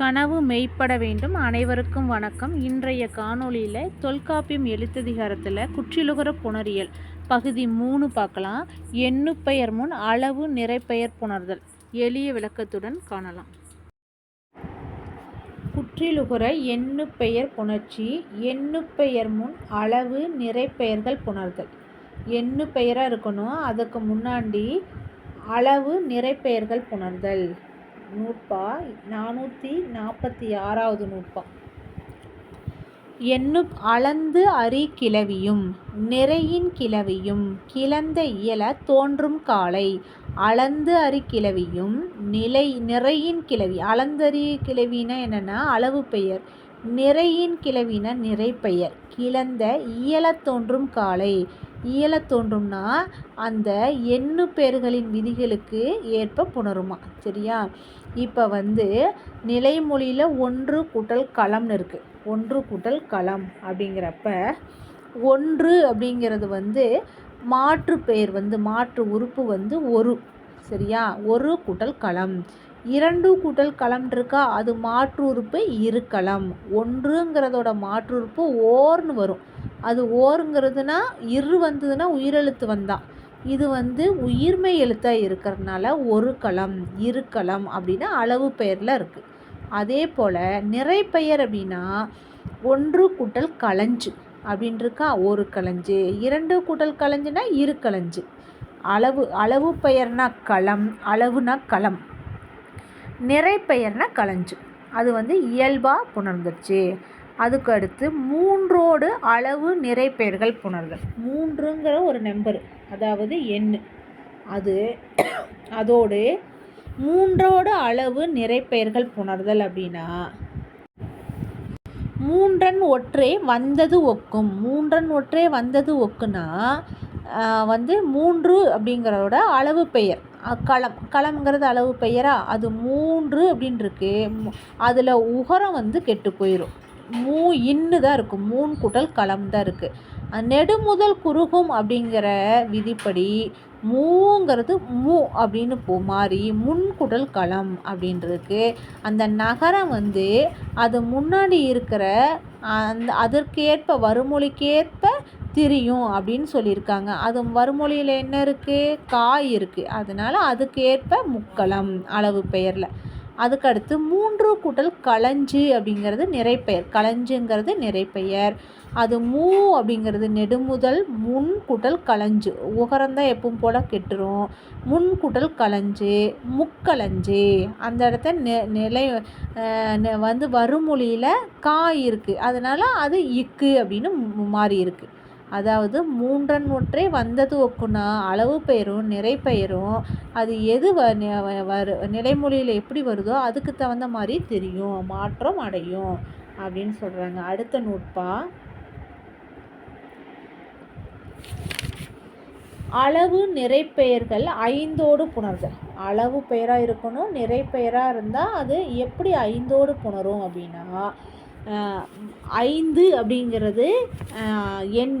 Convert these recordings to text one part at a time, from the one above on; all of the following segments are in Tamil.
கனவு மெய்ப்பட வேண்டும். அனைவருக்கும் வணக்கம். இன்றைய காணொளியில் தொல்காப்பியம் எழுத்ததிகாரத்தில் குற்றிலுகர புணரியல் பகுதி மூணு பார்க்கலாம். எண்ணுப்பெயர் முன் அளவு நிறைப்பெயர் புணர்தல். எளிய விளக்கத்துடன் காணலாம். குற்றிலுகர எண்ணுப்பெயர் புணர்ச்சி எண்ணுப்பெயர் முன் அளவு நிறைப்பெயர்கள் புணர்தல். எண்ணு பெயராக இருக்கணும். அதுக்கு முன்னாடி அளவு நிறைப்பெயர்கள் புணர்தல். நூற்பா? நானூற்றி நாற்பத்தி ஆறாவது நூற்பா. எண்ணு அளந்து அறி கிளவியும் நிறையின் கிளவியும் கிளந்த இயல தோன்றும் காலை. அளந்து அறி கிளவியும் நிலை நிறையின் கிளவி. அளந்தறி கிளவினா என்னென்னா அளவு பெயர். நிறையின் கிளவினா நிறைப்பெயர் கிளந்த இயல தோன்றும் காலை. இயல தோன்றும்னா அந்த எண்ணு பேர்களின் விதிகளுக்கு ஏற்ப புணருமா? சரியா? இப்போ வந்து நிலைமொழியில் ஒன்று கூட்டல் களம்னு இருக்குது ஒன்று கூட்டல் களம் அப்படிங்கிறப்ப ஒன்று அப்படிங்கிறது வந்து மாற்று பெயர் வந்து மாற்று உறுப்பு வந்து ஒரு. சரியா? ஒரு கூட்டல் களம். இரண்டு கூட்டல் களம் இருக்கா? அது மாற்று உறுப்பு இருக்கலாம். ஒன்றுங்கிறதோட மாற்று உறுப்பு ஓர்னு வரும். அது ஓருங்கிறதுனா இரு வந்ததுன்னா உயிரெழுத்து வந்தான் இது வந்து உயிர்மை எழுத்தாக இருக்கிறதுனால ஒரு களம் இரு களம் அப்படின்னா அளவு பெயரில் இருக்குது அதே போல் நிறைப்பெயர் அப்படின்னா ஒன்று கூட்டல் களஞ்சு அப்படின்னு இருக்கா ஒரு களஞ்சு இரண்டு கூட்டல் களஞ்சுனா இரு களஞ்சு. அளவு அளவு பெயர்னா களம் அளவுனா களம். நிறைப்பெயர்னா களஞ்சு. அது வந்து இயல்பாக புணர்ந்துருச்சு. அதுக்கு அடுத்து மூன்றோடு அளவு நிறைப்பெயர்கள் புணர்தல். மூன்றுங்கிற ஒரு நம்பர் அதாவது எண். அது அதோடு மூன்றோடு அளவு நிறைப்பெயர்கள் புணர்தல் அப்படின்னா மூன்றன் ஒற்றே வந்தது ஒக்கும். மூன்றன் ஒற்றே வந்தது ஒக்குனா வந்து மூன்று அப்படிங்கிறதோட அளவு பெயர். களம். களம்ங்கிறது அளவு பெயரா? அது மூன்று அப்படின்ருக்கு. அதில் உகரம் வந்து கெட்டு போயிடும் மூ இன்னு தான் இருக்கும் மூணு கூட்டல் களம் தான் இருக்குது நெடுமுதல் குறுகும் அப்படிங்கிற விதிப்படி மூங்கிறது மூ அப்படின்னு போ மாறி முன்குடல் களம் அப்படின்றதுக்கு அந்த நகரம் வந்து அது முன்னாடி இருக்கிற அந்த அதற்கேற்ப வருமொழிக்கேற்ப திரியும் அப்படின்னு சொல்லியிருக்காங்க. அது வறுமொழியில் என்ன இருக்குது காய் இருக்குது அதனால் அதுக்கேற்ப முக்களம் அளவு பெயரில். அதுக்கடுத்து மூன்று கூட்டல் களஞ்சு அப்படிங்கிறது நிறைப்பெயர். களஞ்சுங்கிறது நிறைப்பெயர். அது மூ அப்படிங்கிறது நெடுமுதல் முன் கூட்டல் களஞ்சு. உகரந்தான் எப்பவும் போல் கெட்டுரும். முன் கூட்டல் களஞ்சு முக்களஞ்சு. அந்த இடத்த நெ நிலை வந்து வருமொழியில் காய் இருக்குது அதனால் அது இக்கு அப்படின்னு மாறி இருக்குது அதாவது மூன்றன் ஒற்றே வந்தது ஒக்குனா அளவு பெயரும் நிறைப்பெயரும் அது எது வ வரு நிலைமொழியில் எப்படி வருதோ அதுக்கு தகுந்த மாதிரி தெரியும் மாற்றம் அடையும் அப்படின்னு சொல்கிறாங்க அடுத்த நூற்பா. அளவு நிறைப்பெயர்கள் ஐந்தோடு புணர்தல். அளவு பெயராக இருக்கணும் நிறைப்பெயராக இருந்தால் அது எப்படி ஐந்தோடு புணரும் அப்படின்னா ஐந்து அப்படிங்கிறது எண்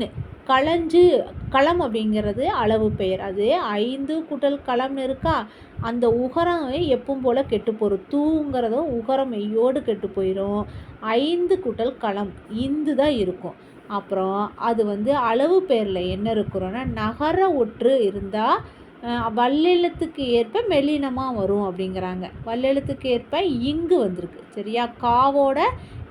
களஞ்சு களம் அப்படிங்கிறது அளவு பெயர். அது ஐந்து கூட்டல் களம்னு இருக்கா? அந்த உகரம் எப்பவும் போல் கெட்டு போயிடும் தூங்கிறதும் உகரம் மெய்யோடு கெட்டு போயிடும் ஐந்து கூட்டல் களம் இந்து தான் இருக்கும். அப்புறம் அது வந்து அளவு பெயரில் என்ன இருக்கிறோன்னா நகர ஒற்று இருந்தால் வல்லெழுத்துக்கு ஏற்ப மெலினமாக வரும் அப்படிங்கிறாங்க. வல்லெழுத்துக்கு ஏற்ப இங்கு வந்திருக்கு. சரியா? காவோட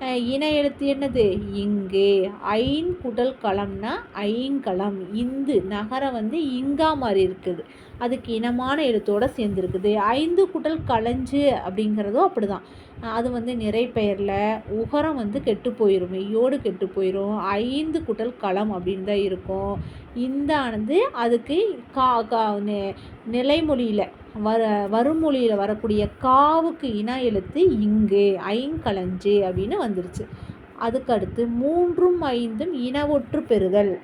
இன எழுத்து என்னது? இங்கு. ஐன் குடல் களம்னா ஐங்கலம். இந்து. நகரம் வந்து இங்கா மாதிரி இருக்குது. அதுக்கு இனமான எழுத்தோடு சேர்ந்துருக்குது. ஐந்து குடல் களஞ்சு அப்படிங்கிறதும் அப்படி தான் அது வந்து நிறை பெயரில் உகரம் வந்து கெட்டு போயிடும் மெய்யோடு கெட்டு போயிடும் ஐந்து குட்டல் களம் அப்படின்னு தான் இருக்கும். இந்த ஆனது அதுக்கு கா கா நிலைமொழியில் வர வருமொழியில் வரக்கூடிய காவுக்கு இன எழுத்து இங்கு ஐங்கலஞ்சு அப்படின்னு வந்துருச்சு. அதுக்கடுத்து மூன்றும் ஐந்தும் இன ஒற்று பெறுதல்.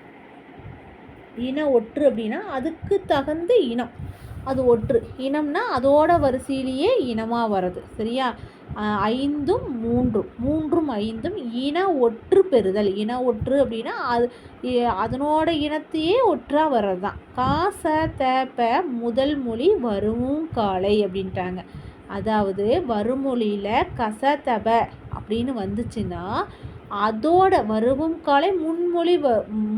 இன ஒற்று அப்படின்னா அதுக்கு தகுந்த இனம். அது ஒற்று. இனம்னா அதோட வரிசையிலேயே இனமாக வர்றது. சரியா? ஐந்தும் மூன்றும். மூன்றும் ஐந்தும் இன ஒற்று பெறுதல். இன ஒற்று அப்படின்னா அது அதனோட இனத்தையே ஒற்றாக வர்றது தான் காச தேப்ப முதல் மொழி வரும் காலை அப்படின்ட்டாங்க. அதாவது வறுமொழியில் கசதப அப்படின்னு வந்துச்சுன்னா அதோட வருவும் காலை முன்மொழி வ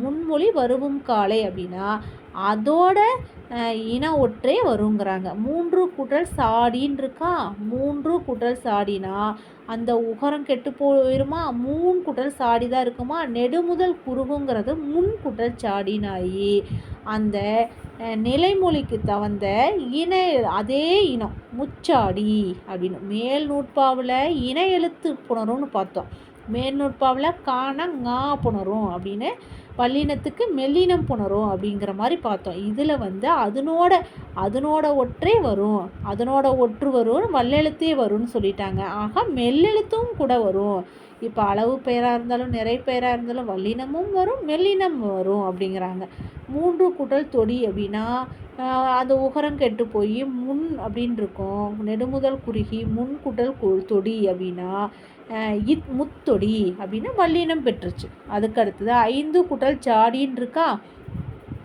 முன்மொழி வருவும் காலை அப்படின்னா அதோட இன ஒற்றே வருங்கிறாங்க. மூன்று குடல் சாடின்னு இருக்கா? மூன்று குடல் சாடினா அந்த உகரம் கெட்டு போயிருமா? மூணு குடல் சாடி தான் இருக்குமா? நெடுமுதல் குறுகுங்கிறது முன் குடல் சாடினாயி. அந்த நிலைமொழிக்கு தகுந்த இன அதே இனம் முச்சாடி அப்படின்னு. மேல் நூற்பாவில் இன எழுத்து புணரும்னு பார்த்தோம். மேற்நுட்பாவில் காண ngா புணரும் அப்படின்னு வல்லினத்துக்கு மெல்லினம் புணரும் அப்படிங்கிற மாதிரி பார்த்தோம். இதில் வந்து அதனோட அதனோட ஒற்றே வரும். அதனோட ஒற்று வரும் வல்லெழுத்தே வரும்னு சொல்லிட்டாங்க. ஆக மெல்லெழுத்தும் கூட வரும். இப்போ அளவு பெயராக இருந்தாலும் நிறை பெயராக இருந்தாலும் வல்லினமும் வரும் மெல்லினம் வரும் அப்படிங்கிறாங்க. மூன்று குடல் தொடி அப்படின்னா அந்த உகரம் கெட்டு போய் முன் அப்படின்னு இருக்கும். நெடுமுதல் குறுகி முன் குடல் தொடி அப்படின்னா இத் முத்தொடி அப்படின்னு வல்லினம் பெற்றுச்சு. அதுக்கு அடுத்தது ஐந்து குட்டல் சாடின்னு இருக்கா?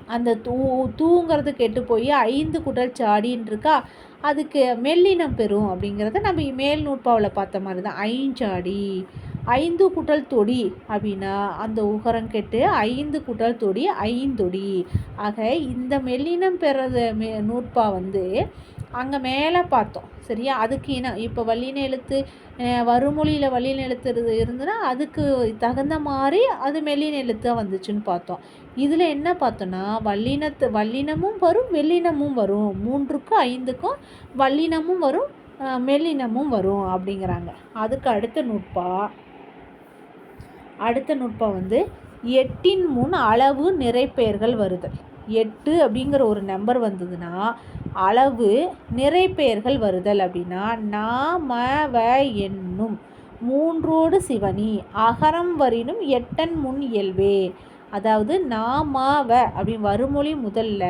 அந்த தூ தூங்கிறது கெட்டு போய் ஐந்து குட்டல் சாடின்னு இருக்கா? அதுக்கு மெல்லினம் பெறும் அப்படிங்கிறத நம்ம மேல் நூற்பாவில் பார்த்த மாதிரி தான் ஐஞ்சாடி ஐந்து குட்டல் தொடி அப்படின்னா அந்த உகரம் கெட்டு ஐந்து குட்டல் தொடி ஐந்தொடி. ஆக இந்த மெல்லினம் பெறது மெ நூற்பா வந்து அங்கே மேலே பார்த்தோம். சரியா? அதுக்கு இனம் இப்போ வல்லின எழுத்து வறுமொழியில் வல்லின எழுத்து இருந்ததுன்னா அதுக்கு தகுந்த மாதிரி அது மெல்லின எழுத்தாக வந்துச்சுன்னு பார்த்தோம். இதில் என்ன பார்த்தோன்னா வல்லினத்து வல்லினமும் வரும் வெள்ளினமும் வரும். மூன்றுக்கும் ஐந்துக்கும் வல்லினமும் வரும் மெல்லினமும் வரும் அப்படிங்கிறாங்க. அதுக்கு அடுத்த நுட்பா அடுத்த நுட்பம் வந்து எட்டின் முன் அளவு நிறைப்பெயர்கள் வருதல். எட்டு அப்படிங்கிற ஒரு நம்பர் வந்ததுன்னா அளவு நிறைப்பெயர்கள் வருதல் அப்படின்னா நாம வ என்னும் மூன்றோடு சிவனி அகரம் வரினும் எட்டன் முன் இயல்பே. அதாவது நாமாவ அப்படின்னு வருமொழி முதல்ல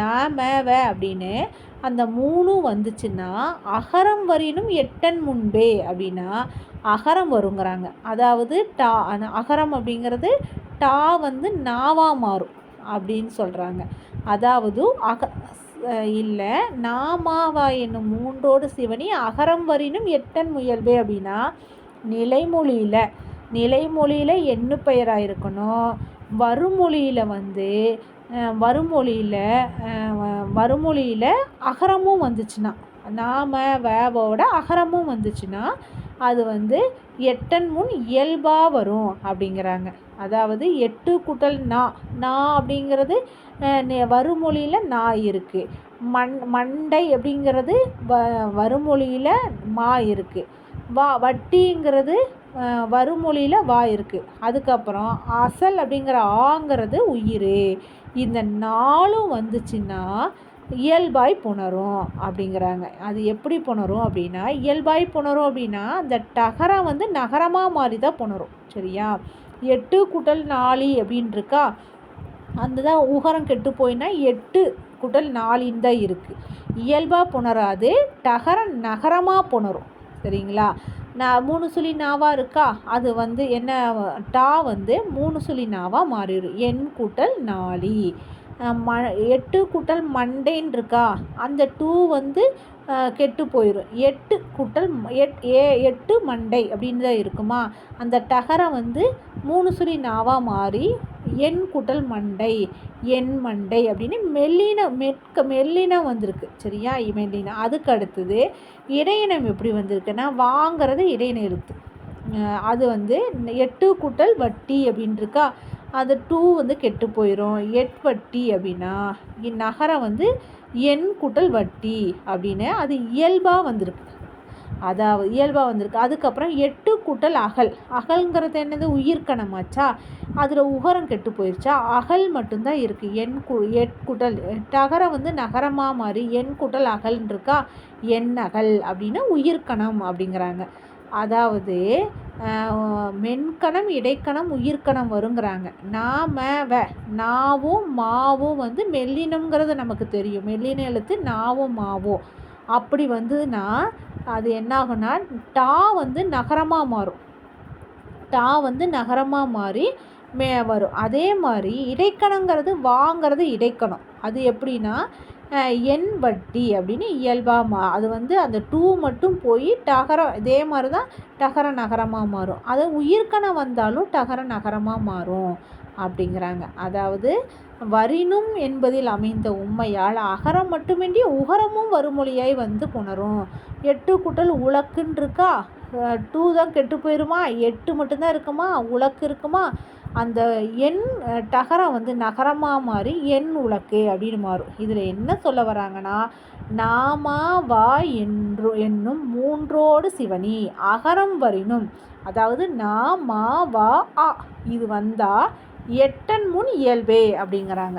நாமவ அப்படின்னு அந்த மூணும் வந்துச்சுன்னா அகரம் வரினும் எட்டன் முன்பே அப்படின்னா அகரம் வருங்கிறாங்க. அதாவது டா அகரம் அப்படிங்கிறது டா வந்து நாவா மாறும். அப்படின்னு சொல்கிறாங்க அதாவது அக இல்லை நாமாவா என்னும் மூன்றோடு சிவனி அகரம் வரினும் எட்டன் முயல்பே அப்படின்னா நிலைமொழியில் நிலைமொழியில் எண்ணு பெயராக இருக்கணும் வருமொழியில் வந்து வருமொழியில் வருமொழியில் அகரமும் வந்துச்சுன்னா நாம வேவோட அகரமும் வந்துச்சுன்னா அது வந்து எட்டன் முன் இயல்பாக வரும் அப்படிங்கிறாங்க. அதாவது எட்டு குட்டல் நா நா அப்படிங்கிறது வருமொழியில் நா இருக்குது மண் மண்டை அப்படிங்கிறது வ வருமொழியில் மா இருக்குது வா வட்டிங்கிறது வருமொழியில் வா இருக்குது அதுக்கப்புறம் அசல் அப்படிங்கிற ஆங்கிறது உயிர். இந்த நாளும் வந்துச்சுன்னா இயல்பாய் புணரும் அப்படிங்கிறாங்க. அது எப்படி புணரும் அப்படின்னா இயல்பாய் புணரும் அப்படின்னா அந்த டகரம் வந்து நகரமாக மாறி தான் புணரும். சரியா? எட்டு குட்டல் நாளி அப்படின்னு இருக்கா அந்த தான் உகரம் கெட்டு போயினா எட்டு குட்டல் நாளின்னு தான் இருக்குது இயல்பாக புணராது டகரம் நகரமாக புணரும். சரிங்களா? நான் மூணு சுழி நாவாக இருக்கா? அது வந்து என்ன டா வந்து மூணு சுழி நாவாக மாறிடும் என் கூட்டல் நாளி ம எட்டு கூட்டல் மண்டேன்னு இருக்கா அந்த டூ வந்து கெட்டு போயிடும் எட்டு கூட்டல் எட் ஏ எட்டு மண்டை அப்படின்னு தான் இருக்குமா? அந்த டகரம் வந்து மூணு சுழி நாவாக மாறி என் கூட்டல் மண்டை என் மண்டை அப்படின்னு மெல்லின மெட்க மெல்லினம் வந்திருக்கு. சரியா? மெல்லினம் அதுக்கு அடுத்தது இடையினம் எப்படி வந்திருக்குன்னா வாங்கிறது இடையின எழுத்து. அது வந்து எட்டு கூட்டல் வட்டி அப்படின்ட்டுருக்கா அது டூ வந்து கெட்டு போயிடும் எட் வட்டி அப்படின்னா இந்நகரம் வந்து எண் கூட்டல் வட்டி அப்படின்னு அது இயல்பாக வந்திருக்கு. அதாவது இயல்பாக வந்திருக்கு. அதுக்கப்புறம் எட்டு கூட்டல் அகல். அகல்ங்கிறது என்னது? உயிர்க்கணமாச்சா அதில் உகரம் கெட்டு போயிடுச்சா அகல் மட்டும்தான் இருக்குது எண் கு எட்குட்டல் டகரம் வந்து நகரமாக மாறி எண் குட்டல் அகல்ன்னு இருக்கா? எண் அகல் அப்படின்னு உயிர்க்கணம் அப்படிங்கிறாங்க. அதாவது மென்கணம் இடைக்கணம் உயிர்க்கணம் வருங்கிறாங்க. நாம வ நாவும் மாவும் வந்து மெல்லினம்ங்கிறது நமக்கு தெரியும். மெல்லின எழுத்து நாவும் மாவும். அப்படி வந்ததுன்னா அது என்னாகும்னா டா வந்து நகரமாக மாறும். டா வந்து நகரமாக மாறி மே வரும். அதே மாதிரி இடைக்கணங்கிறது வாங்கிறது இடைக்கணம். அது எப்படின்னா எண் வட்டி அப்படின்னு இயல்பாக மா அது வந்து அந்த டூ மட்டும் போய் டகரம் இதே மாதிரி தான் டகர நகரமாக மாறும். அது உயிர்க்கணம் வந்தாலும் டகர நகரமாக மாறும் அப்படிங்கிறாங்க. அதாவது வரினும் என்பதில் அமைந்த உண்மையால் அகரம் மட்டுமின்றி உகரமும் வருமொழியாய் வந்து புணரும். எட்டு கூட்டல் உலக்குன்னு இருக்கா டூ தான் கெட்டு போயிருமா? எட்டு மட்டும்தான் இருக்குமா? உலக்கு இருக்குமா? அந்த எண் டகரம் வந்து நகரமாக மாறி எண் உலக்கு அப்படின்னு மாறும். இதில் என்ன சொல்ல வராங்கன்னா நாமா வா என்று என்னும் மூன்றோடு சிவனி அகரம் வரினும் அதாவது நா மா வா ஆ இது வந்தால் எட்டன் முன் இயல்பே அப்படிங்கிறாங்க.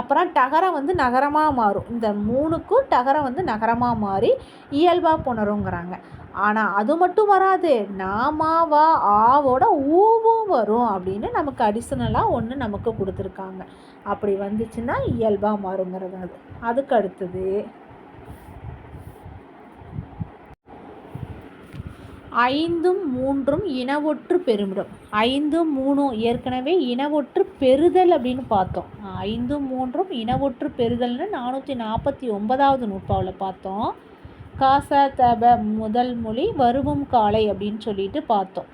அப்புறம் டகரம் வந்து நகரமாக மாறும். இந்த மூணுக்கும் டகரம் வந்து நகரமாக மாறி இயல்பாக புணருங்கிறாங்க. ஆனால் அது மட்டும் வராது. நாமாவா ஆவோட ஊவும் வரும் அப்படின்னு நமக்கு அடிஷ்னலாக ஒன்று நமக்கு கொடுத்துருக்காங்க. அப்படி வந்துச்சுன்னா இயல்பாக மாறுங்கிறது அது. அதுக்கு அடுத்தது ஐந்தும் மூன்றும் இனவொற்று பெருமிடம் ஐந்தும் மூணும் ஏற்கனவே இனவொற்று பெறுதல் அப்படின்னு பார்த்தோம். ஐந்தும் மூன்றும் இனவொற்று பெறுதல்னு நானூற்றி நாற்பத்தி ஒன்பதாவது நூற்பாவில் பார்த்தோம். காச தப முதல் மொழி வருவும் காலை அப்படின்னு சொல்லிட்டு பார்த்தோம்.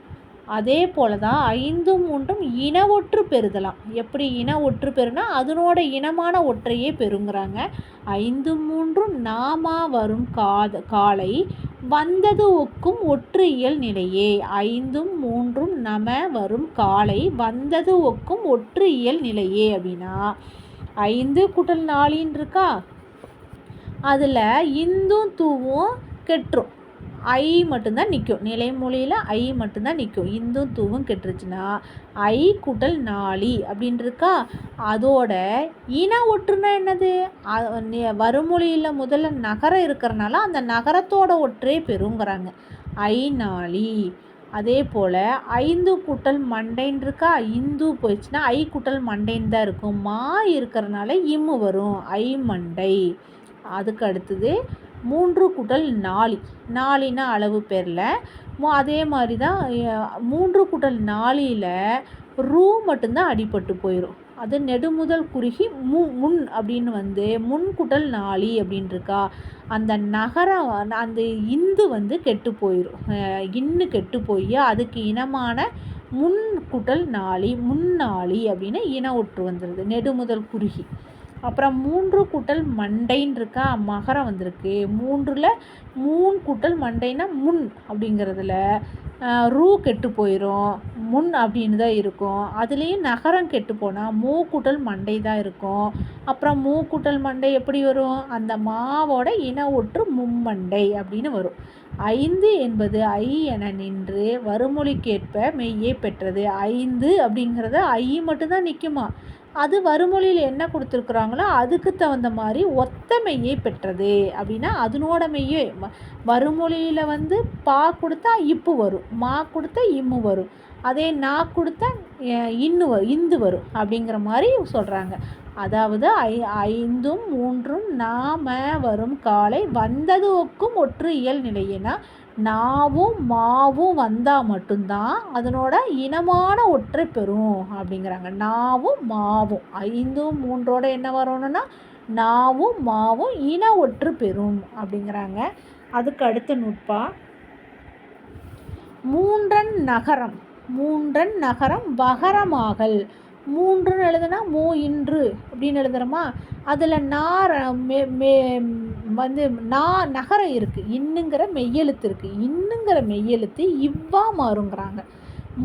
அதே போல தான் ஐந்தும் மூன்றும் இன ஒற்று பெறுதலாம். எப்படி இன ஒற்று பெறுனா அதனோட இனமான ஒற்றையே பெறுங்கிறாங்க. ஐந்தும் மூன்றும் நாமா வரும் காத காலை வந்தது ஒக்கும் ஒற்று இயல் நிலையே. ஐந்தும் மூன்றும் நம வரும் காலை வந்தது ஒக்கும் ஒற்று இயல் நிலையே அப்படின்னா ஐந்து குட்டல் நாளின் இருக்கா? அதில் இந்தும் தூவும் கெட்டுரும். ஐ மட்டும்தான் நிற்கும் நிலைமொழியில் ஐ மட்டும்தான் நிற்கும் இந்தும் தூவும் கெட்டுருச்சுன்னா ஐ கூட்டல் நாளி அப்படின்ருக்கா அதோட இன ஒற்றுனா என்னது? வருமொழியில் முதல்ல நகரம் இருக்கிறனால அந்த நகரத்தோட ஒற்றே பெறுங்கிறாங்க ஐ நாளி அதே போல் ஐந்து கூட்டல் மண்டைன்னு இருக்கா இந்து போயிடுச்சுன்னா ஐ கூட்டல் மண்டைன்னு தான் இருக்கும். மா இருக்கிறனால இம்மு வரும். ஐ மண்டை. அதுக்கு அடுத்தது மூன்று கூட்டல் நாளி. நாலினா அளவு பேரில். அதே மாதிரி தான் மூன்று கூட்டல் நாளியில் ரூ மட்டும்தான் அடிபட்டு போயிடும் அது நெடுமுதல் குறுகி மு முன் அப்படின்னு வந்து முன் குட்டல் நாளி அப்படின்ருக்கா அந்த நகரம் அந்த இந்து வந்து கெட்டு போயிடும் இன்னு கெட்டு போய் அதுக்கு இனமான முன் குட்டல் நாளி முன்னாளி அப்படின்னு இன ஒற்று வந்துடுது நெடுமுதல் குறுகி. அப்புறம் மூன்று கூட்டல் மண்டைன்னு இருக்கா? மகரம் வந்திருக்கு. மூன்றில் மூணு கூட்டல் மண்டைன்னா முன் அப்படிங்கிறதுல ரூ கெட்டு போயிடும் முன் அப்படின்னு தான் இருக்கும். அதுலேயும் நகரம் கெட்டு போனால் மூக்கூட்டல் மண்டை தான் இருக்கும். அப்புறம் மூக்கூட்டல் மண்டை எப்படி வரும்? அந்த மாவோட இன ஒற்று மும்மண்டை அப்படின்னு வரும். ஐந்து என்பது ஐ என நின்று வருமொழிக்கேற்ப மெய்யை பெற்றது. ஐந்து அப்படிங்கிறது ஐ மட்டும்தான் நிற்குமா அது வருமொழியில் என்ன கொடுத்துருக்குறாங்களோ அதுக்கு தகுந்த மாதிரி ஒத்த மெய்யை பெற்றது அப்படின்னா அதனோட மெய்யே வ- வருமொழியில் வந்து பா கொடுத்தா இப்பு வரும் மா கொடுத்தா இம்மு வரும். அதே நா கொடுத்தா இன்னு இந்து வரும் அப்படிங்கிற மாதிரி சொல்கிறாங்க அதாவது ஐ ஐந்தும் மூன்றும் நாம வரும் காலை வந்தது ஒக்கும் ஒற்று இயல் நிலையினா நாவும் மாவும் வந்தால் மட்டும்தான் அதனோட இனமான ஒற்றை பெறும் அப்படிங்கிறாங்க. நாவும் மாவும். ஐந்தும் மூன்றோட என்ன வரணும்னா நாவும் மாவும் இன ஒற்று பெறும் அப்படிங்கிறாங்க. அதுக்கு அடுத்த நுட்பா மூன்றன் நகரம். மூன்றன் நகரம் வகரமாகல். மூன்றுன்னு எழுதுனா மூ இன்று அப்படின்னு எழுதுறோமா? அதில் நார் மே மே வந்து நா நகரம் இருக்குது இன்னுங்கிற மெய்யெழுத்து இருக்குது இன்னுங்கிற மெய்யெழுத்து இவ்வா மாறுங்கிறாங்க.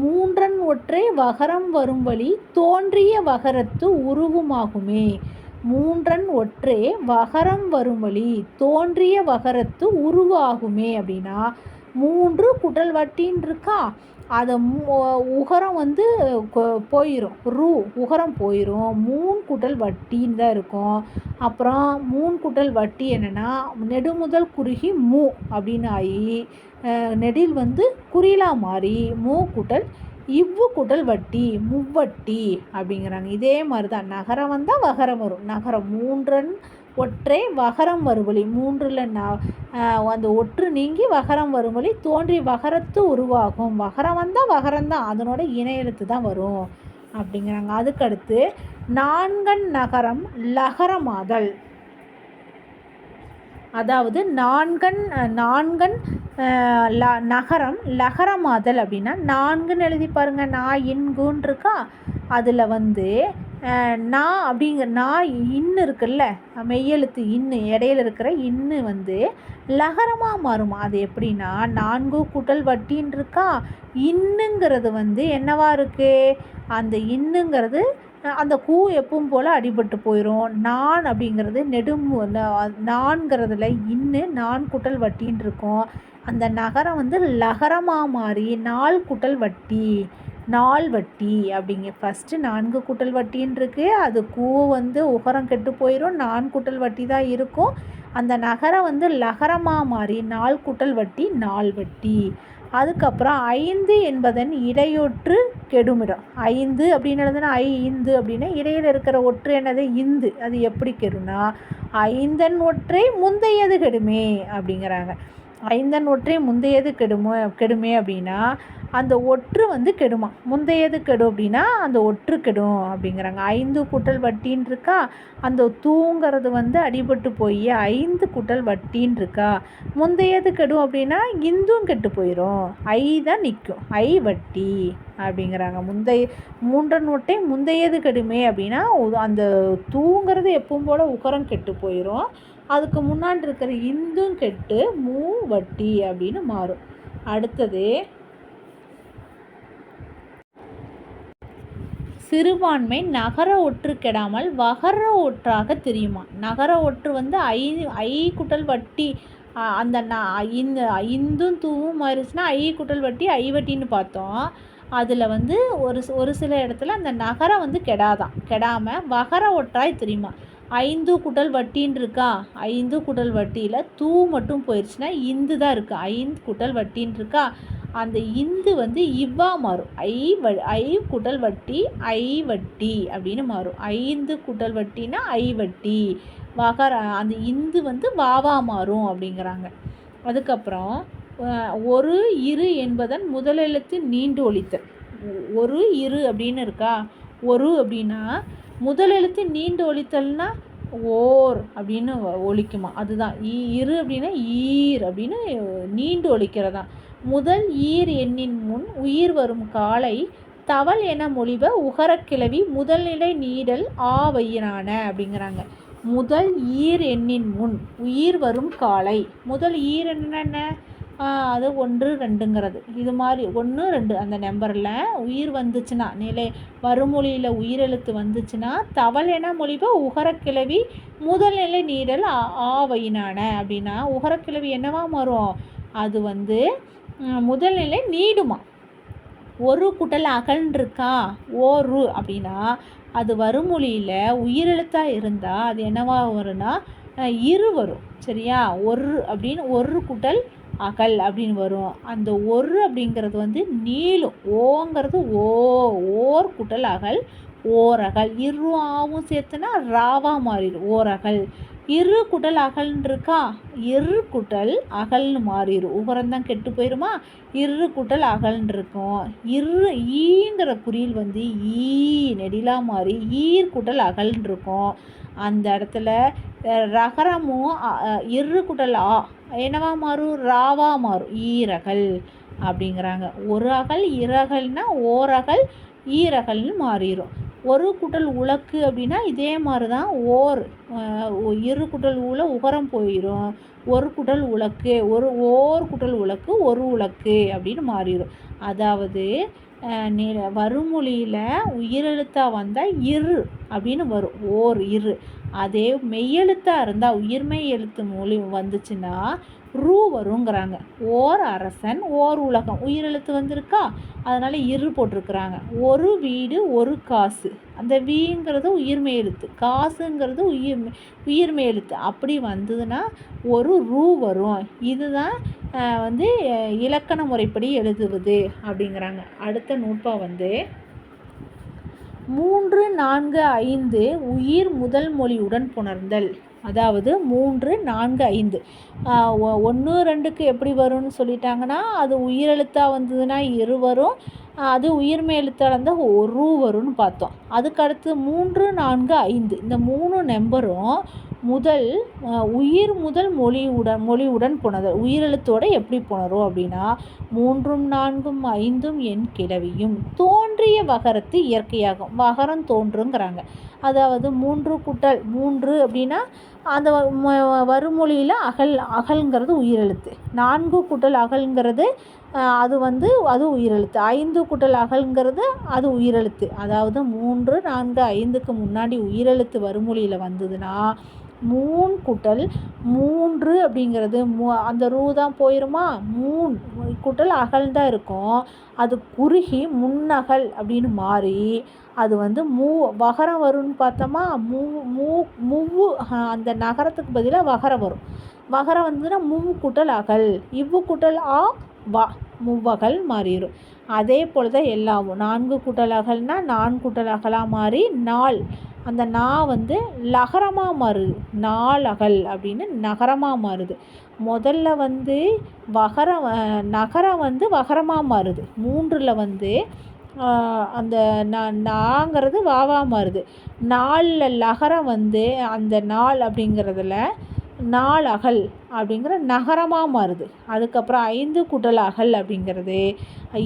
மூன்றன் ஒற்றே வகரம் வரும் வழி தோன்றிய வகரத்து உருவுமாகுமே. மூன்றன் ஒற்றே வகரம் வரும் வழி தோன்றிய வகரத்து உருவாகுமே அப்படின்னா மூன்று குடல் வட்டின்னு இருக்கா? அதை உகரம் வந்து கொ- ரூ உகரம் போயிடும் மூணு கூட்டல் வட்டின்னு தான் இருக்கும். அப்புறம் மூணு கூட்டல் வட்டி என்னென்னா நெடுமுதல் குறுகி மூ அப்படின்னு ஆகி நெடில் வந்து குறிலா மாறி மூ கூட்டல் இவ்வு குடல் வட்டி முவ்வட்டி அப்படிங்கிறாங்க. இதே மாதிரி தான் நகரம் வந்தால் வகரம் வரும். நகரம் மூன்றன் ஒற்றை வகரம் வருவழி மூன்றில் அந்த ஒற்று நீங்கி வகரம் வருவழி தோன்றி வகரத்து உருவாகும். வகரம் வந்தால் வகரம் தான். அதனோட இணையெழுத்து தான் வரும். அப்படிங்கிறாங்க. அதுக்கடுத்து நான்கன் நகரம் லகரமாதல். அதாவது நான்கன் நான்கன் ல நகரம் லகரமாதல் அப்படின்னா நான்குன்னு எழுதி பாருங்கள் நான் இன்குன்னு இருக்கா? அதில் வந்து நான் அப்படிங்கிற நான் இன்னு இருக்குல்ல மெய்யெழுத்து இன்னு இடையில இருக்கிற இன்னு வந்து லகரமாக மாறுமா. அது எப்படின்னா நான்கு கூட்டல் வட்டின்னு இருக்கா இன்னுங்கிறது வந்து என்னவா இருக்குது அந்த இன்னுங்கிறது அந்த கூ எப்பவும் போல் அடிபட்டு போயிடும் நான் அப்படிங்கிறது நெடும் நான்கிறதுல இன்னு நான் குட்டல் வட்டின்னு இருக்கும். அந்த நகரம் வந்து லகரமாக மாறி நாள் குட்டல் வட்டி. நாள் வட்டி அப்படிங்க. ஃபஸ்ட்டு நான்கு கூட்டல் வட்டின்னு இருக்கு. அது கூ வந்து உகரம் கெட்டு போயிடும் நான் கூட்டல் வட்டி தான் இருக்கும். அந்த நகரம் வந்து லகரமாக மாறி நாள் கூட்டல் வட்டி நாள் வட்டி. அதுக்கப்புறம் ஐந்து என்பதன் இடையொற்று கெடுமிடம். ஐந்து அப்படின்னு எழுதுனா ஐ இந்து அப்படின்னா இடையில் இருக்கிற ஒற்று என்னது? இந்து. அது எப்படி கெடுனா ஐந்தன் ஒற்றை முந்தையது கெடுமே அப்படிங்கிறாங்க. ஐந்தன் ஒற்றை முந்தையது கெடுமோ கெடுமே அப்படின்னா அந்த ஒற்று வந்து கெடுமா. முந்தையது கெடும் அப்படின்னா அந்த ஒற்று கெடும் அப்படிங்கிறாங்க. ஐந்து குட்டல் வட்டின்னு இருக்கா? அந்த தூங்கிறது வந்து அடிபட்டு போய் ஐந்து குட்டல் வட்டின்னு இருக்கா? முந்தையது கெடும் அப்படின்னா இந்தும் கெட்டு போயிடும் ஐ தான் நிற்கும் ஐ வட்டி அப்படிங்கிறாங்க. முந்தைய மூன்றன் ஒட்டை முந்தையது கெடுமே அப்படின்னா அந்த தூங்கிறது எப்பவும் போல் உக்கரம் கெட்டு போயிடும் அதுக்கு முன்னாடி இருக்கிற இந்தும் கெட்டு மூ வட்டி அப்படின்னு மாறும். அடுத்தது சிறுபான்மை நகர ஒற்று கெடாமல் வகர ஒற்றாக தெரியுமா? நகர ஒற்று வந்து ஐ ஐ குட்டல் வட்டி அந்த ந இந்த இந்தும் தூவும் மாறிச்சுன்னா ஐ குட்டல் வட்டி ஐ வட்டின்னு பார்த்தோம். அதில் வந்து ஒரு ஒரு சில இடத்துல அந்த நகரம் வந்து கெடாதான். கெடாமல் வகர ஒற்றாய் தெரியுமா? ஐந்து குட்டல் வட்டின்னு இருக்கா? ஐந்து குடல் வட்டியில் தூ மட்டும் போயிடுச்சுன்னா இந்து தான் இருக்குது ஐந்து குட்டல் வட்டின்னு இருக்கா? அந்த இந்து வந்து இவ்வா மாறும். ஐ வ ஐ குட்டல் வட்டி ஐ வட்டி அப்படின்னு மாறும். ஐந்து குட்டல் வட்டினா ஐ வட்டி. வகர அந்த இந்து வந்து வாவா மாறும் அப்படிங்கிறாங்க. அதுக்கப்புறம் ஒரு இரு என்பதன் முதலெழுத்து நீண்டு ஒழித்தல். ஒரு இரு அப்படின்னு இருக்கா? ஒரு அப்படின்னா முதலெழுத்து நீண்டு ஒழித்தல்னா ஓர் அப்படின்னு ஒழிக்குமா? அதுதான். ஈ- இரு அப்படின்னா ஈர் அப்படின்னு நீண்டு ஒழிக்கிறதான் முதல் ஈர் எண்ணின் முன் உயிர் வரும் காலை தவள் என மொழிப உகரக்கிளவி முதல்நிலை நீடல் ஆவையினான அப்படிங்கிறாங்க. முதல் ஈர் எண்ணின் முன் உயிர் வரும் காலை முதல் ஈர் என்னென்ன அது ஒன்று ரெண்டுங்கிறது. இது மாதிரி ஒன்று ரெண்டு. அந்த நம்பரில் உயிர் வந்துச்சுன்னா நிலை வறுமொழியில் உயிரெழுத்து வந்துச்சுன்னா தவள் என மொழிப உகரக்கிழவி முதல்நிலை நீடல் ஆ ஆவையினான அப்படின்னா உகரக்கிழவி என்னவா மாறும்? அது வந்து முதல்நிலை நீடுமா? ஒரு குட்டல் அகன்றிருக்கா? ஓரு அப்படின்னா அது வறுமொழியில் உயிரெழுத்தாக இருந்தால் அது என்னவா வரும்னா இரு வரும் சரியா? ஒரு அப்படின்னு ஒரு குட்டல் அகல் அப்படின்னு வரும். அந்த ஒரு அப்படிங்கிறது வந்து நீளும். ஓங்கிறது ஓ ஓர் குட்டல் அகல் ஓரகல் இரு ஆவும் சேர்த்துனா ராவாக மாறிடும் ஓரகல் இரு குடல் அகல்னு இருக்கா இரு குட்டல் அகல்னு மாறிடும் உகரம் தான் கெட்டு போயிருமா? இரு குட்டல் அகல்னு இருக்கும் இரு ஈங்கிற குறியில் வந்து ஈ நெடிலா மாறி ஈர் குடல் அகல்னு இருக்கும் அந்த இடத்துல ரகரமும் இரு குடல் ஆ என்னவா மாறும்? ராவா மாறும். ஈரகல் அப்படிங்கிறாங்க. ஒரு அகல் இரகல்னா ஓரகல் ஈரகல்னு மாறிடும் ஒரு குட்டல் உலக்கு அப்படின்னா இதே மாதிரி தான் ஓர் இரு குட்டல் ஊல உகரம் போயிடும் ஒரு குட்டல் உலக்கு ஒரு ஓர் குட்டல் உலக்கு ஒரு உலக்கு அப்படின்னு மாறிடும் அதாவது நில வருமொழியில் உயிரெழுத்தாக வந்தால் இரு அப்படின்னு வரும். ஓர் இரு. அதே மெய்யெழுத்தாக இருந்தால் உயிர்மெய் எழுத்து மொழி வந்துச்சுன்னா ரூ வருங்கிறாங்க. ஓர் அரசன் ஓர் உலகம். உயிரெழுத்து வந்திருக்கா? அதனால் இரு போட்டிருக்கிறாங்க. ஒரு வீடு ஒரு காசு. அந்த வீங்கிறது உயிர்மெய் எழுத்து காசுங்கிறது உயிர் உயிர்மெய் எழுத்து அப்படி வந்ததுன்னா ஒரு ரூ வரும். இதுதான் வந்து இலக்கண முறைப்படி எழுதுவது அப்படிங்கிறாங்க. அடுத்த நூற்பா வந்து மூன்று நான்கு ஐந்து உயிர் முதல் மொழியுடன் புணர்ந்தல். அதாவது மூன்று நான்கு ஐந்து. ஒன்று ரெண்டுக்கு எப்படி வரும்னு சொல்லிட்டாங்கன்னா அது உயிரெழுத்தாக வந்ததுன்னா இரு வரும். அது உயிர்மெய் எழுத்தாக இருந்தால் ஒரு வரும்னு பார்த்தோம் அதுக்கு அடுத்து மூன்று நான்கு ஐந்து. இந்த மூணு நம்பரும் முதல் உயிர் முதல் மொழியுடன் மொழியுடன் புணர்தல் உயிரெழுத்தோடு எப்படி புணரும் அப்படின்னா மூன்றும் நான்கும் ஐந்தும் என் கிளவியும் தோன்றிய வகரத்து இயற்கையாகும். வகரம் தோன்றுங்கிறாங்க. அதாவது மூன்று குட்டல் மூன்று அப்படின்னா அந்த ம- வருமொழியில் அகல் அகல்ங்கிறது உயிரெழுத்து. நான்கு குட்டல் அகல்ங்கிறது அது வந்து அது உயிரெழுத்து. ஐந்து குட்டல் அகல்ங்கிறது அது உயிரெழுத்து. அதாவது மூன்று நான்கு ஐந்துக்கு முன்னாடி உயிரெழுத்து வருமொழியில் வந்ததுன்னா மூன் குட்டல் மூன்று அப்படிங்கிறது. மூ அந்த ரூ தான் போயிருமா? மூன். குட்டல் அகல் தான் இருக்கும். அது குறுகி முன்னகல் அப்படின்னு மாறி அது வந்து மூ வகரம் வரும்னு பார்த்தோமா? மூ மூ மூவு அந்த நகரத்துக்கு பதிலாக வகரம் வரும். வகரம் வந்ததுன்னா மூவு குட்டல் அகல். இவ்வு குட்டல் ஆ வா மூவகல் மாறிடும் அதே போல் தான் எல்லாமும் நான்கு குட்டல் அகல்னால் நான் குட்டல் அகலாக மாறி நாள். அந்த நா வந்து லகரமாக மாறுது. நாள் அகல் அப்படின்னு நகரமாக மாறுது. முதல்ல வந்து வகரம் நகரம் வந்து வகரமாக மாறுது. மூன்றில் வந்து அந்த நா- நாங்கிறது வாவா மாறுது. நாலில் லகரம் வந்து அந்த நாள் அப்படிங்கிறதுல நாளகல் அப்படிங்கிற நகரமாக மாறுது. அதுக்கப்புறம் ஐந்து குட்டல் அகல் அப்படிங்கிறது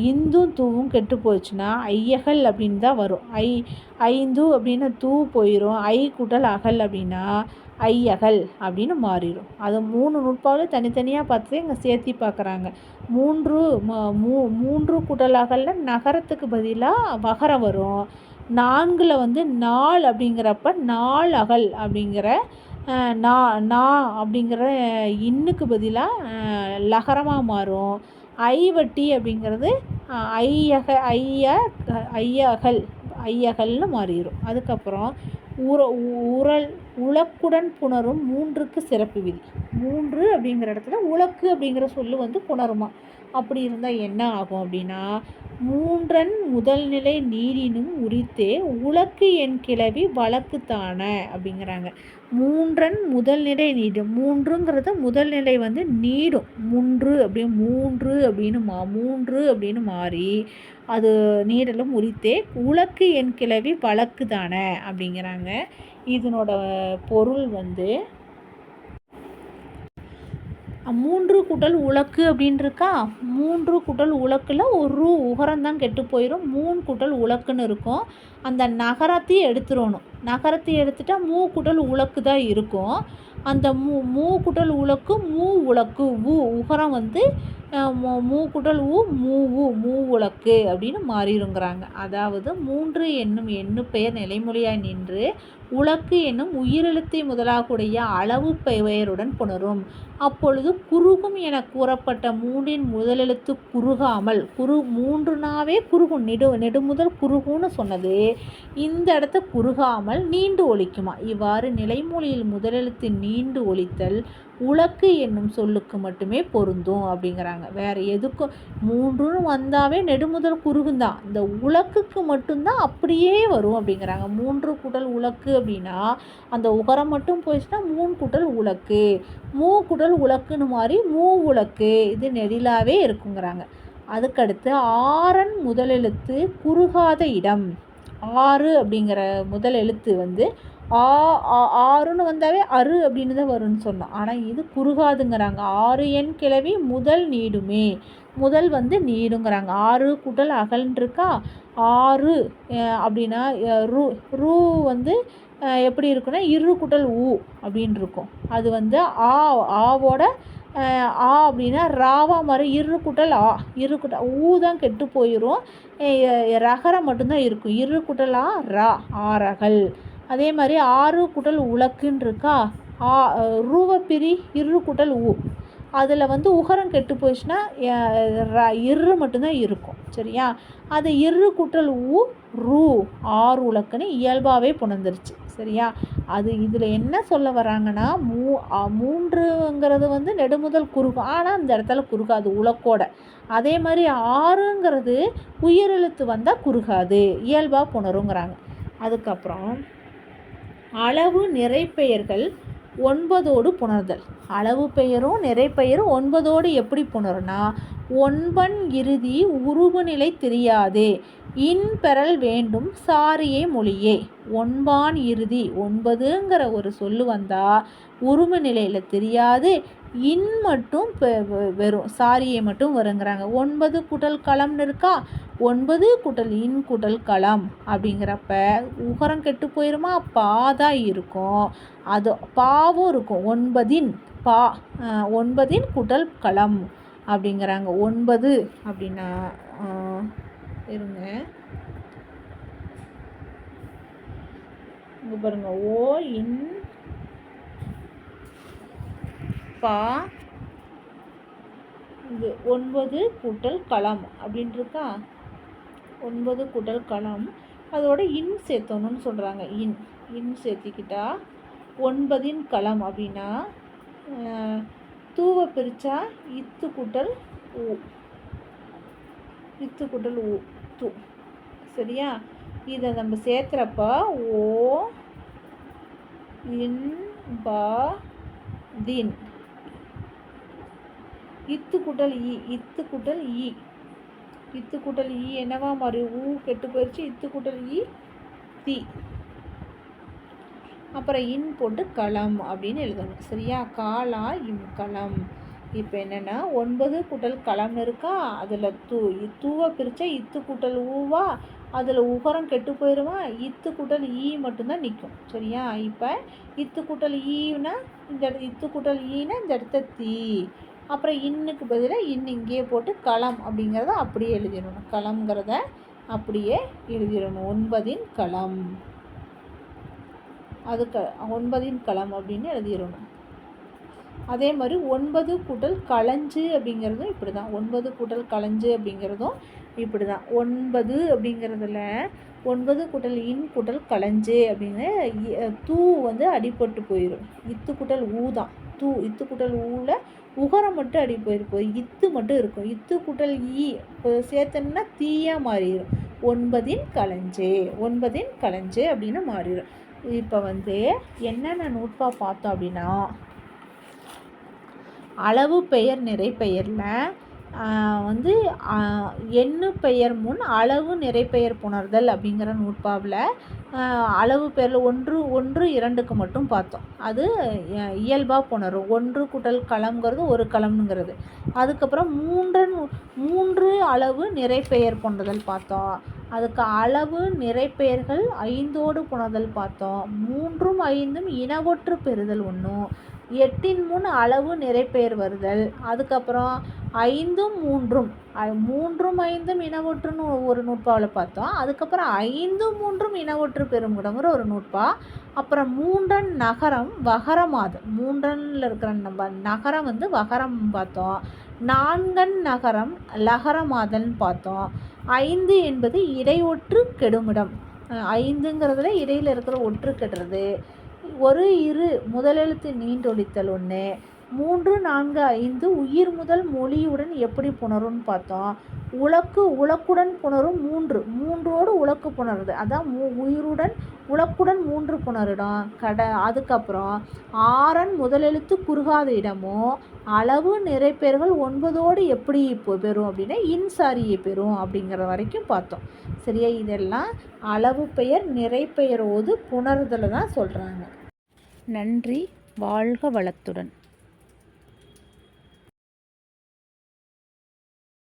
இந்தும் தூவும் கெட்டு போச்சுன்னா ஐயகல் அப்படின்னு தான் வரும். ஐ ஐந்து அப்படின்னு தூ போயிடும் ஐ குடல் அகல் அப்படின்னா ஐயகல் அப்படின்னு மாறிடும் அது மூணு நுட்பாவில் தனித்தனியாக பார்த்து இங்கே சேர்த்தி பார்க்குறாங்க. மூன்று மூ மூன்று குட்டல் நகரத்துக்கு பதிலாக வகரம் வரும். நான்கில் வந்து நாள் அப்படிங்கிறப்ப நாள் அகல் அப்படிங்கிற நா நா அப்படிங்கிற இன்னுக்கு பதிலாக லகரமாக மாறும். ஐவட்டி அப்படிங்கிறது ஐயக ஐய ஐயகல் ஐயகல்னு மாறிடும் அதுக்கப்புறம் உர உரல் உலக்குடன் புணரும் மூன்றுக்கு சிறப்பு விதி. மூன்று அப்படிங்கிற இடத்துல உலக்கு அப்படிங்கிற சொல்லு வந்து புணருமா? அப்படி இருந்தால் என்ன ஆகும் அப்படின்னா மூன்றன் முதல்நிலை நீரினும் உரித்தே உலக்கு என் கிளவி வழக்குத்தான அப்படிங்கிறாங்க. மூன்றன் முதல்நிலை நீடும் மூன்றுங்கிறது முதல்நிலை வந்து நீடும். மூன்று அப்படி மூன்று அப்படின்னு மா மூன்று அப்படின்னு மாறி அது நீடலும் உரித்தே உலக்கு என் கிளவி வழக்கு தானே அப்படிங்கிறாங்க. இதனோட பொருள் வந்து மூன்று குடல் உலக்கு அப்படின்னு இருக்கா மூன்று குடல் உலக்கில் ஒரு ரூ உகரம் தான் கெட்டு போயிடும் மூணு குடல் உலக்குன்னு இருக்கும். அந்த நகரத்தையும் எடுத்துடணும் நகரத்தை எடுத்துட்டா மூ குடல் உலக்கு தான் இருக்கும். அந்த மூ மூ குடல் உலக்கு மூ உலக்கு ஊ உகரம் வந்து மூ- குடல் ஊ மூ ஊ மூ உலக்கு அப்படின்னு மாறிடுங்கிறாங்க. அதாவது மூன்று என்னும் எண்ணு பெயர் நிலைமொழியாய் நின்று உலக்கு என்னும் உயிரெழுத்தை முதலாகக்கூடிய அளவு பெயருடன் புணரும். அப்பொழுது குறுகும் என கூறப்பட்ட மூன்றின் முதலெழுத்து குறுகாமல் குறு மூன்றுனாவே குறுகும் நெடு நெடுமுதல் குறுகுன்னு சொன்னது. இந்த இடத்த குறுகாமல் நீண்டு ஒழிக்குமா இவ்வாறு நிலைமொழியில் முதலெழுத்து நீண்டு ஒழித்தல் உலக்கு என்னும் சொல்லுக்கு மட்டுமே பொருந்தும் அப்படிங்கிறாங்க. வேறு எதுக்கும் மூன்றுன்னு வந்தாவே நெடுமுதல் குறுகுந்தான். இந்த உலக்குக்கு மட்டும்தான் அப்படியே வரும் அப்படிங்கிறாங்க. மூன்று குடல் உலக்கு அப்படின்னா அந்த உகரம் மட்டும் போயிடுச்சுன்னா மூணு குடல் உலக்கு மூ குடல் உலக்குன்னு மாதிரி மூ உலக்கு. இது நெடிலாவே இருக்குங்கிறாங்க. அதுக்கடுத்து ஆறன் முதலெழுத்து குறுகாத இடம். ஆறு அப்படிங்கிற முதல் எழுத்து வந்து ஆ ஆ- ஆறுன்னு வந்தாவே அரு அப்படின்னு தான் வரும்னு சொன்னோம். ஆனால் இது குறுகாதுங்கிறாங்க. ஆறு எண் கிளவி முதல் நீடுமே. முதல் வந்து நீடுங்கிறாங்க. ஆறு குடல் அகல்ன்னு இருக்கா ஆறு அப்படின்னா ரு ரூ ரூ வந்து எப்படி இருக்குன்னா இரு குடல் ஊ அப்படின்னு இருக்கும் அது வந்து ஆ ஆவோட ஆ அப்படின்னா ராவா மாதிரி இரு குட்டல் ஆ இரு குட்டல் ஊ தான் கெட்டு போயிடும் ரகரம் மட்டும்தான் இருக்கும். இரு குட்டல் ஆ ரா ஆரகல் அதே மாதிரி ஆறு குட்டல் உலக்குன்னு இருக்கா? ஆ ரூவப்பிரி பிரி இரு குட்டல் ஊ அதில் வந்து உகரம் கெட்டு போயிடுச்சுன்னா ர- இரு மட்டும்தான் இருக்கும். சரியா? அது இரு குட்டல் ஊ ரூ ஆறு உலக்குன்னு இயல்பாகவே புணர்ந்துருச்சு. சரியா? அது இதில் என்ன சொல்ல வராங்கன்னா மூ மூன்றுங்கிறது வந்து நெடுமுதல் குறுகும் ஆனால் அந்த இடத்துல குறுகாது உலக்கோட. அதே மாதிரி ஆறுங்கிறது உயிரெழுத்து வந்தால் குறுகாது இயல்பாக புணருங்கிறாங்க. அதுக்கப்புறம் அளவு நிறைப்பெயர்கள் ஒன்பதோடு புணர்தல். அளவு பெயரும் நிறைப்பெயரும் ஒன்பதோடு எப்படி புணர்னா ஒன்பன் இறுதி உருபு நிலை தெரியாதே இன் பெறல் வேண்டும் சாரியே மொழியே. ஒன்பான் இறுதி ஒன்பதுங்கிற ஒரு சொல்லு வந்தால் உருவு நிலையில் தெரியாது இன் மட்டும் வெறும். சாரியை மட்டும் வருங்கிறாங்க ஒன்பது குடல் களம்னு இருக்கா? ஒன்பது குடல் இன் குடல் களம் அப்படிங்கிறப்ப உகரம் கெட்டு போயிருமா? பா தான் இருக்கும். அது பாவும் இருக்கும். ஒன்பதின் பா ஒன்பதின் குடல் களம் அப்படிங்கிறாங்க. ஒன்பது அப்படின்னா இருங்க. இங்கே பாருங்கள் ஓ இன் பா இது ஒன்பது கூட்டல் களம் அப்படின்னு இருக்கா ஒன்பது கூட்டல் களம் அதோட இன் சேர்த்தணும்னு சொல்கிறாங்க இன். இன் சேர்த்திக்கிட்டா ஒன்பதின் களம் அப்படின்னா தூவை பிரித்தா இத்து கூட்டல் ஊ இத்து கூட்டல் ஊ தூ. சரியா? இதை நம்ம சேர்த்துறப்ப ஓ இன் பா தின். இத்து குட்டல் இ இத்து குட்டல் இ இத்து குட்டல் இ என்னவா மாறி? ஊ கெட்டு போயிடுச்சு இத்து குட்டல் இ தி. அப்புறம் இன் போட்டு களம் அப்படின்னு எழுதணும். சரியா? காலா இம் களம். இப்போ என்னென்னா ஒன்பது குட்டல் களம்னு இருக்கா? அதில் தூ தூவை பிரித்தா இத்து குட்டல் ஊவா? அதில் உகரம் கெட்டு போயிடுமா இத்து குட்டல் ஈ மட்டும்தான் நிற்கும் சரியா? இப்போ இத்து குட்டல் ஈனா இந்த இத்து குட்டல் ஈனா இந்த இடத்த தீ. அப்புறம் இன்னுக்கு பதிலாக இன்னு இங்கேயே போட்டு களம் அப்படிங்கிறத அப்படியே எழுதிடணும். களம்ங்கிறத அப்படியே எழுதிடணும். ஒன்பதின் களம் அது க ஒன்பதின் களம் அப்படின்னு எழுதிடணும். அதே மாதிரி ஒன்பது கூட்டல் களஞ்சு அப்படிங்கிறதும் இப்படி தான் ஒன்பது கூட்டல் களஞ்சு அப்படிங்கிறதும் இப்படி தான் ஒன்பது அப்படிங்கிறதுல ஒன்பது கூட்டல் இன் கூட்டல் களஞ்சு அப்படிங்கிற தூ வந்து அடிப்பட்டு போயிடும் இத்து கூட்டல் ஊ தான். தூ இத்து கூட்டல் ஊவில் உகரம் மட்டும் அடி போயிருப்போம் இத்து மட்டும் இருக்கும். இத்து கூட்டல் ஈ சேர்த்தோம்னா தீயாக மாறிடும் ஒன்பதின் கலைஞ்சே ஒன்பதின் கலைஞ்சே அப்படின்னு மாறிடும் இப்போ வந்து என்னென்ன நூட்பாக பார்த்தோம் அப்படின்னா அளவு பெயர் நிறை பெயரில் வந்து எண்ணு பெயர் முன் அளவு நிறைப்பெயர் புணர்தல் அப்படிங்கிற நூற்பாவில் அளவு பெயரில் ஒன்று ஒன்று இரண்டுக்கு மட்டும் பார்த்தோம். அது இயல்பாக புணரும். ஒன்று குட்டல் களம்ங்கிறது ஒரு களம்ங்கிறது. அதுக்கப்புறம் மூன்று மூன்று அளவு நிறைப்பெயர் புணர்தல் பார்த்தோம். அதுக்கு அளவு நிறைப்பெயர்கள் ஐந்தோடு புணர்தல் பார்த்தோம். மூன்றும் ஐந்தும் இனவொற்று பெறுதல் ஒன்றும் எட்டின் முன் அளவு நிறைப்பெயர் வருதல் அதுக்கப்புறம் ஐந்தும் மூன்றும். மூன்றும் ஐந்தும் இனவொற்றுன்னு ஒரு நூற்பாவில் பார்த்தோம். அதுக்கப்புறம் ஐந்தும் மூன்றும் இனவொற்று பெருங்குடங்கிற ஒரு நூற்பா. அப்புறம் மூன்றன் நகரம் வகரமாதம் மூன்றனில் இருக்கிற நம்ம நகரம் வந்து வகரம் பார்த்தோம். நான்கன் நகரம் லகரமாதன் பார்த்தோம். ஐந்து என்பது இடையொற்று கெடுமிடம். ஐந்துங்கிறதுல இடையில் இருக்கிற ஒற்று கெடுறது. ஒரு இரு முதலெழுத்து நீண்டொழித்தல் ஒன்று மூன்று நான்கு ஐந்து உயிர் முதல் மொழியுடன் எப்படி புணரும்னு பார்த்தோம். உலக்கு உலக்குடன் புணரும் மூன்று. மூன்றோடு உலக்கு புணருது. அதான் மூ உயிருடன் உலக்குடன் மூன்று புணரிடம். கட அதுக்கப்புறம் ஆறன் முதலெழுத்து குறுகாத இடமோ அளவு நிறைப்பெயர்கள் ஒன்பதோடு எப்படி இப்போ பெறும் அப்படின்னா இன்சாரியை பெறும் அப்படிங்கிற வரைக்கும் பார்த்தோம். சரியா? இதெல்லாம் அளவு பெயர் நிறைப்பெயரோடு புணர்தலை தான் சொல்கிறாங்க நன்றி வாழ்க வளத்துடன்.